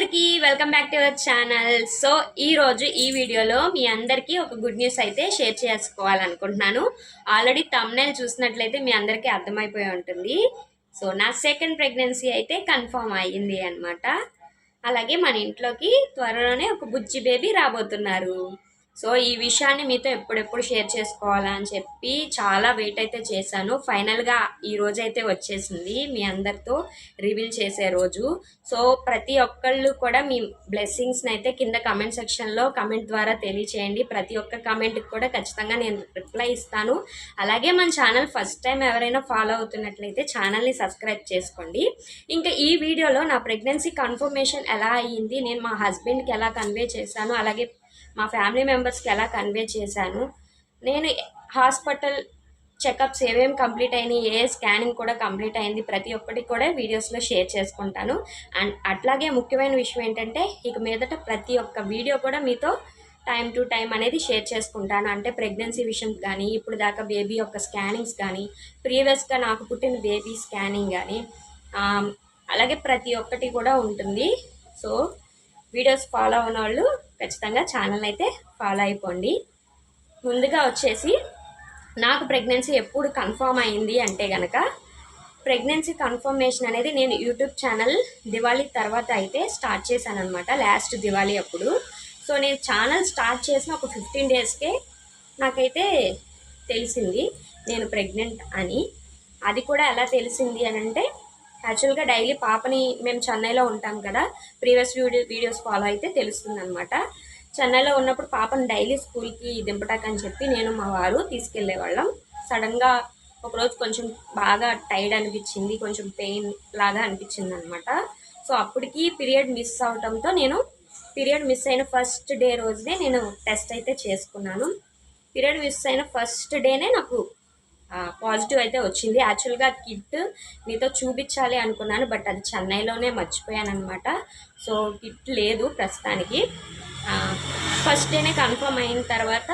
అందరికీ welcome back to our channel. So ఈ రోజు ఈ వీడియోలో మీ అందరికీ ఒక గుడ్ న్యూస్ అయితే షేర్ చేసుకోవాలనుకుంటున్నాను ఆల్రెడీ తమ్నైల్ చూసినట్లయితే మీ అందరికీ అర్థమైపోయి ఉంటుంది. సో నా సెకండ్ ప్రెగ్నెన్సీ అయితే కన్ఫర్మ్ అయ్యింది అన్నమాట. అలాగే మన ఇంట్లోకి త్వరలోనే ఒక బుజ్జి బేబీ రాబోతున్నారు. సో ఈ విషయాన్ని మీతో ఎప్పుడెప్పుడు షేర్ చేసుకోవాలా అని చెప్పి చాలా వెయిట్ అయితే చేశాను. ఫైనల్గా ఈ రోజు అయితే వచ్చేసింది మీ అందరితో రివీల్ చేసే రోజు. సో ప్రతి ఒక్కళ్ళు కూడా మీ బ్లెస్సింగ్స్ని అయితే కింద కమెంట్ సెక్షన్లో కమెంట్ ద్వారా తెలియచేయండి. ప్రతి ఒక్క కమెంట్కి కూడా ఖచ్చితంగా నేను రిప్లై ఇస్తాను. అలాగే మన ఛానల్ ఫస్ట్ టైం ఎవరైనా ఫాలో అవుతున్నట్లయితే ఛానల్ని సబ్స్క్రైబ్ చేసుకోండి. ఇంకా ఈ వీడియోలో నా ప్రెగ్నెన్సీ కన్ఫర్మేషన్ ఎలా అయ్యింది? నేను మా హస్బెండ్కి ఎలా కన్వే చేశాను? అలాగే మా ఫ్యామిలీ మెంబర్స్కి ఎలా కన్వే చేశాను నేను హాస్పిటల్ చెకప్స్ ఏమేమి కంప్లీట్ అయినాయి ఏ స్కానింగ్ కూడా కంప్లీట్ అయింది ప్రతి ఒక్కటి కూడా వీడియోస్లో షేర్ చేసుకుంటాను. అండ్ అట్లాగే ముఖ్యమైన విషయం ఏంటంటే ఇక మీదట ప్రతి ఒక్క వీడియో కూడా మీతో టైం టు టైం అనేది షేర్ చేసుకుంటాను. అంటే ప్రెగ్నెన్సీ విషయం కానీ ఇప్పుడు దాకా బేబీ యొక్క స్కానింగ్స్ కానీ ప్రీవియస్గా నాకు పుట్టిన బేబీ స్కానింగ్ కానీ అలాగే ప్రతి ఒక్కటి కూడా ఉంటుంది. సో వీడియోస్ ఫాలో అయిన వాళ్ళు ఖచ్చితంగా ఛానల్ అయితే ఫాలో అయిపోండి. ముందుగా వచ్చేసి నాకు ప్రెగ్నెన్సీ ఎప్పుడు కన్ఫర్మ్ అయింది అంటే కనుక ప్రెగ్నెన్సీ కన్ఫర్మేషన్ అనేది నేను యూట్యూబ్ ఛానల్ దివాళీ తర్వాత అయితే స్టార్ట్ చేశాను అనమాట లాస్ట్ దివాళీ అప్పుడు. సో నేను ఛానల్ స్టార్ట్ చేసిన ఒక ఫిఫ్టీన్ డేస్కే నాకైతే తెలిసింది నేను ప్రెగ్నెంట్ అని. అది కూడా ఎలా తెలిసింది అని అంటే యాక్చువల్గా డైలీ పాపని మేము చెన్నైలో ఉంటాం కదా. ప్రీవియస్ వీడియో వీడియోస్ ఫాలో అయితే తెలుస్తుంది అనమాట చెన్నైలో ఉన్నప్పుడు పాపను డైలీ స్కూల్కి దింపటాకని చెప్పి నేను మా వారు తీసుకెళ్ళేవాళ్ళం సడన్గా ఒకరోజు కొంచెం బాగా టైర్డ్ అనిపించింది కొంచెం పెయిన్ లాగా అనిపించింది అనమాట సో అప్పటికి పీరియడ్ మిస్ అవటంతో నేను పీరియడ్ మిస్ అయిన ఫస్ట్ డే రోజునే నేను టెస్ట్ అయితే చేసుకున్నాను. పీరియడ్ మిస్ అయిన ఫస్ట్ డేనే నాకు పాజిటివ్ అయితే వచ్చింది. యాక్చువల్గా కిట్ మీతో చూపించాలి అనుకున్నాను బట్ అది చెన్నైలోనే మర్చిపోయాను అనమాట సో కిట్ లేదు ప్రస్తుతానికి. ఫస్ట్ డేనే కన్ఫర్మ్ అయిన తర్వాత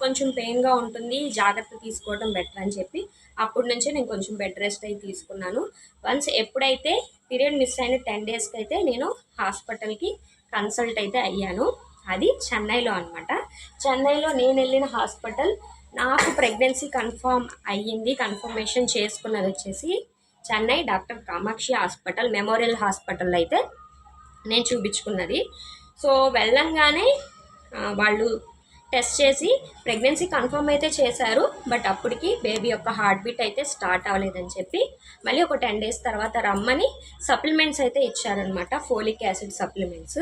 కొంచెం పెయిన్గా ఉంటుంది జాగ్రత్త తీసుకోవడం బెటర్ అని చెప్పి అప్పటి నుంచే నేను కొంచెం బెడ్ రెస్ట్ అయితే తీసుకున్నాను. వన్స్ ఎప్పుడైతే పీరియడ్ మిస్ అయిన టెన్ డేస్కి అయితే నేను హాస్పిటల్కి కన్సల్ట్ అయితే అయ్యాను. అది చెన్నైలో అనమాట చెన్నైలో నేను వెళ్ళిన హాస్పిటల్ నాకు ప్రెగ్నెన్సీ కన్ఫర్మ్ అయ్యింది కన్ఫర్మేషన్ చేసుకున్నది వచ్చేసి Chennai doctor Kamakshi hospital memorial hospital అయితే నేను చూపించుకున్నది. సో వెళ్ళంగానే వాళ్ళు టెస్ట్ చేసి ప్రెగ్నెన్సీ కన్ఫర్మ్ అయితే చేశారు బట్ అప్పటికి బేబీ యొక్క హార్ట్ బీట్ అయితే స్టార్ట్ అవ్వలేదని చెప్పి మళ్ళీ ఒక టెన్ డేస్ తర్వాత రమ్మని సప్లిమెంట్స్ అయితే ఇచ్చారనమాట folic acid supplements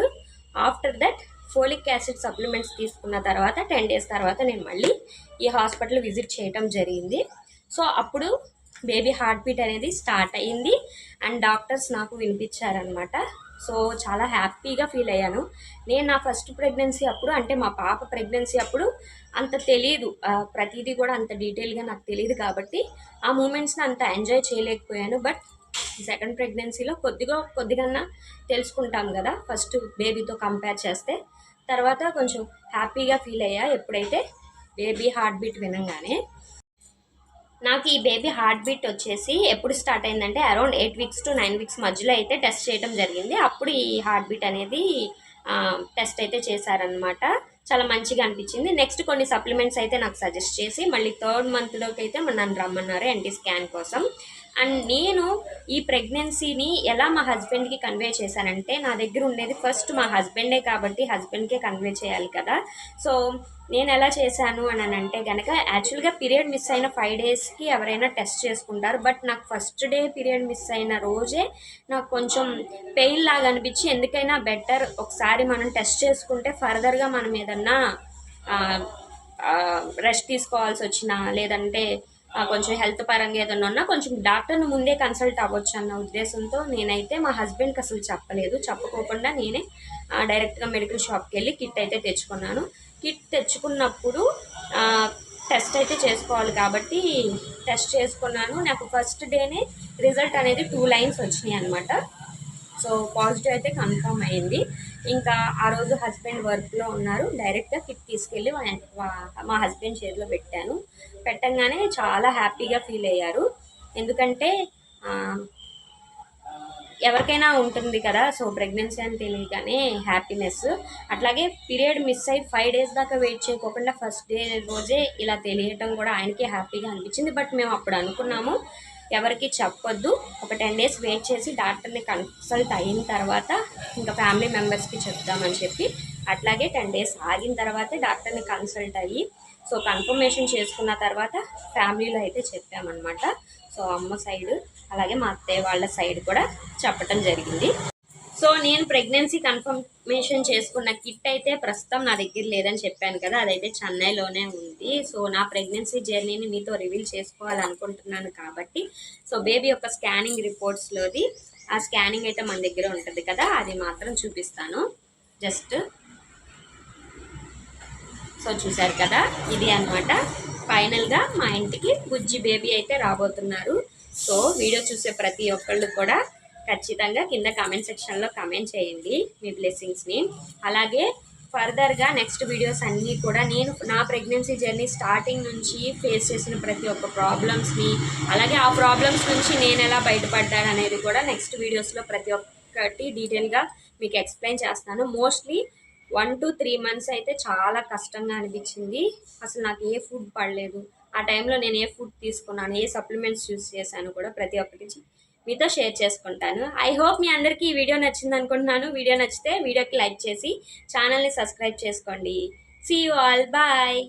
after that folic acid supplements తీసుకున్న తర్వాత టెన్ డేస్ తర్వాత నేను మళ్ళీ ఈ హాస్పిటల్ విజిట్ చేయటం జరిగింది. సో అప్పుడు బేబీ హార్ట్ బీట్ అనేది స్టార్ట్ అయ్యింది అండ్ డాక్టర్స్ నాకు వినిపించారనమాట సో చాలా హ్యాపీగా ఫీల్ అయ్యాను. నేను నా ఫస్ట్ ప్రెగ్నెన్సీ అప్పుడు అంటే మా పాప ప్రెగ్నెన్సీ అప్పుడు అంత తెలియదు. ప్రతిదీ కూడా అంత డీటెయిల్గా నాకు తెలియదు కాబట్టి ఆ మూమెంట్స్ని అంత ఎంజాయ్ చేయలేకపోయాను. బట్ సెకండ్ ప్రెగ్నెన్సీలో కొద్దిగా కొద్దిగా తెలుసుకుంటాం కదా ఫస్ట్ బేబీతో కంపేర్ చేస్తే. తర్వాత కొంచెం హ్యాపీగా ఫీల్ అయ్యా ఎప్పుడైతే బేబీ హార్ట్ బీట్ వినంగానే. నాకు ఈ బేబీ హార్ట్ బీట్ వచ్చేసి ఎప్పుడు స్టార్ట్ అయిందంటే around eight weeks to nine weeks మధ్యలో అయితే టెస్ట్ చేయడం జరిగింది. అప్పుడు ఈ హార్ట్ బీట్ అనేది టెస్ట్ అయితే చేశారనమాట చాలా మంచిగా అనిపించింది. నెక్స్ట్ కొన్ని సప్లిమెంట్స్ అయితే నాకు సజెస్ట్ చేసి మళ్ళీ థర్డ్ మంత్లోకి అయితే నన్ను రమ్మన్నారు ఎన్టీ స్కాన్ కోసం. అండ్ నేను ఈ ప్రెగ్నెన్సీని ఎలా మా హస్బెండ్కి కన్వే చేశానంటే నా దగ్గర ఉండేది ఫస్ట్ మా హస్బెండే కాబట్టి హస్బెండ్కే కన్వే చేయాలి కదా. సో నేను ఎలా చేశాను అని అంటే కనుక యాక్చువల్గా పీరియడ్ మిస్ అయిన ఫైవ్ డేస్కి ఎవరైనా టెస్ట్ చేసుకుంటారు. బట్ నాకు ఫస్ట్ డే పీరియడ్ మిస్ అయిన రోజే నాకు కొంచెం పెయిన్ లాగా అనిపించి ఎందుకైనా బెటర్ ఒకసారి మనం టెస్ట్ చేసుకుంటే ఫర్దర్గా మనం ఏదన్నా రెస్ట్ తీసుకోవాల్సి వచ్చినా లేదంటే కొంచెం హెల్త్ పరంగా ఏదైనా ఉన్నా కొంచెం డాక్టర్ని ముందే కన్సల్ట్ అవ్వచ్చు అన్న ఉద్దేశంతో నేనైతే మా హస్బెండ్కి అసలు చెప్పలేదు. చెప్పకోకుండా నేనే డైరెక్ట్గా మెడికల్ షాప్కి వెళ్ళి కిట్ అయితే తెచ్చుకున్నాను. కిట్ తెచ్చుకున్నప్పుడు టెస్ట్ అయితే చేసుకోవాలి కాబట్టి టెస్ట్ చేసుకున్నాను. నాకు ఫస్ట్ డేనే రిజల్ట్ అనేది టూ లైన్స్ వచ్చినాయి అనమాట సో పాజిటివ్ అయితే కన్ఫర్మ్ అయింది. ఇంకా ఆ రోజు హస్బెండ్ వర్క్లో ఉన్నారు. డైరెక్ట్గా కిట్ తీసుకెళ్ళి మా హస్బెండ్ చేతిలో పెట్టాను. పెట్టంగానే చాలా హ్యాపీగా ఫీల్ అయ్యారు. ఎందుకంటే ఎవరికైనా ఉంటుంది కదా సో ప్రెగ్నెన్సీ అని తెలియగానే హ్యాపీనెస్. అట్లాగే పీరియడ్ మిస్ అయ్యి ఫైవ్ డేస్ దాకా వెయిట్ చేయకోకుండా ఫస్ట్ డే రోజే ఇలా తెలియటం కూడా ఆయనకి హ్యాపీగా అనిపించింది. బట్ మేము అప్పుడు అనుకున్నాము ఎవరికి చెప్పొద్దు. ఒక టెన్ డేస్ వెయిట్ చేసి డాక్టర్ని కన్సల్ట్ అయిన తర్వాత ఇంకా ఫ్యామిలీ మెంబర్స్కి చెప్దామని చెప్పి అట్లాగే టెన్ డేస్ ఆగిన తర్వాతే డాక్టర్ని కన్సల్ట్ అయ్యి సో కన్ఫర్మేషన్ చేసుకున్న తర్వాత ఫ్యామిలీలో అయితే చెప్పామన్నమాట. సో అమ్మ సైడ్ అలాగే మా అత్తయ్య వాళ్ళ సైడ్ కూడా చెప్పటం జరిగింది. సో నేను ప్రెగ్నెన్సీ కన్ఫర్మేషన్ చేసుకున్న కిట్ అయితే ప్రస్తుతం నా దగ్గర లేదని చెప్పాను కదా అదైతే చెన్నైలోనే ఉంది. సో నా ప్రెగ్నెన్సీ జర్నీని మీతో రివీల్ చేసుకోవాలనుకుంటున్నాను కాబట్టి సో బేబీ యొక్క స్కానింగ్ రిపోర్ట్స్లోది ఆ స్కానింగ్ అయితే మన దగ్గర ఉంటుంది కదా అది మాత్రం చూపిస్తాను. జస్ట్ సో చూశారు కదా ఇది అన్నమాట. ఫైనల్గా మా ఇంటికి బుజ్జి బేబీ అయితే రాబోతున్నారు. సో వీడియో చూసే ప్రతి ఒక్కళ్ళు కూడా ఖచ్చితంగా కింద కామెంట్ సెక్షన్లో కామెంట్ చేయండి మీ బ్లెస్సింగ్స్ని అలాగే ఫర్దర్గా నెక్స్ట్ వీడియోస్ అన్నీ కూడా నేను నా ప్రెగ్నెన్సీ జర్నీ స్టార్టింగ్ నుంచి ఫేస్ చేసిన ప్రతి ఒక్క ప్రాబ్లమ్స్ని అలాగే ఆ ప్రాబ్లమ్స్ నుంచి నేను ఎలా బయటపడ్డాను అనేది కూడా నెక్స్ట్ వీడియోస్లో ప్రతి ఒక్కటి డీటెయిల్గా మీకు ఎక్స్ప్లెయిన్ చేస్తాను. Mostly one two three months అయితే చాలా కష్టంగా అనిపించింది. అసలు నాకు ఏ ఫుడ్ పడలేదు. ఆ టైంలో నేను ఏ ఫుడ్ తీసుకున్నాను ఏ సప్లిమెంట్స్ యూస్ చేశాను కూడా ప్రతి ఒక్కటి మీతో షేర్ చేసుకుంటాను. ఐ హోప్ మీ అందరికీ ఈ వీడియో నచ్చింది అనుకుంటున్నాను. వీడియో నచ్చితే వీడియోకి లైక్ చేసి ఛానల్ని సబ్స్క్రైబ్ చేసుకోండి. See you all bye